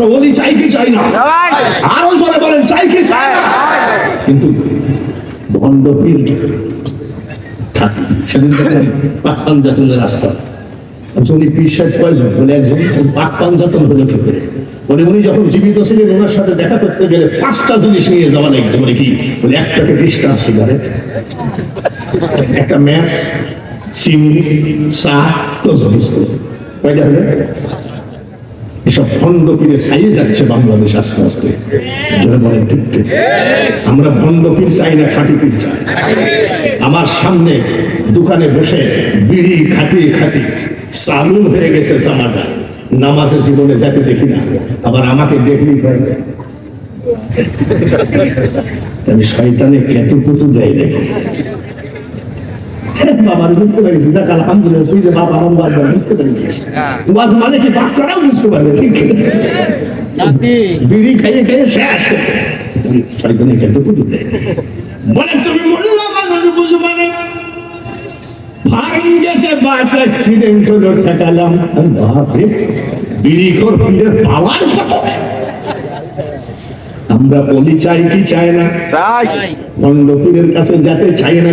বলি চাই কি চাই না। আরও জোরে বলেন চাই কি চাই না। কিন্তু ভণ্ড পীর সেদিন দেখলাম পাক রাস্তা উনি পীর সাহেব কয়জন? বলে একজন ওই পাক হলো কি করে? বলে উনি যখন জীবিত ছিলেন ওনার সাথে দেখা করতে গেলে পাঁচটা জিনিস নিয়ে যাওয়া লাগতো। বলে কি? বলে এক প্যাকেট স্টার সিগারেট একটা ম্যাচ চিনি চা টোস্ট কয়টা হলো? এসব ভণ্ড পীরে ছাইয়ে যাচ্ছে বাংলাদেশ আস্তে আস্তে। জোরে বলেন ঠিক। আমরা ভণ্ড পীর চাই না খাঁটি পীর চাই। আমার সামনে দোকানে বসে বিড়ি খাতি খাতি চালু হয়ে গেছে জামাটা। নামাজে জীবনে যাতে দেখি না, আবার আমাকে দেখলেই পাই আমি শয়তানে কেতু কুতু দেয় নাকি? বাবার বুঝতে পেরেছি। দেখ আলহামদুলিল্লাহ তুই যে বাবা আমার বাবা বুঝতে পেরেছিস ওয়াজ মানে কি বাচ্চারাও বুঝতে পারবে ঠিক? বিড়ি খাইয়ে খাইয়ে শেষ। শয়তানে কেতু কুতু দেয় বলে তুমি মোল্লা মানুষ বুঝবা না। ফার্ম বাস অ্যাক্সিডেন্ট হলো ঠেকালাম। বাপরে বিড়ি খোর পীরের পাওয়ার কত আমরা বলি চাই কি চাই না? পীরের কাছে যাতে চাই না।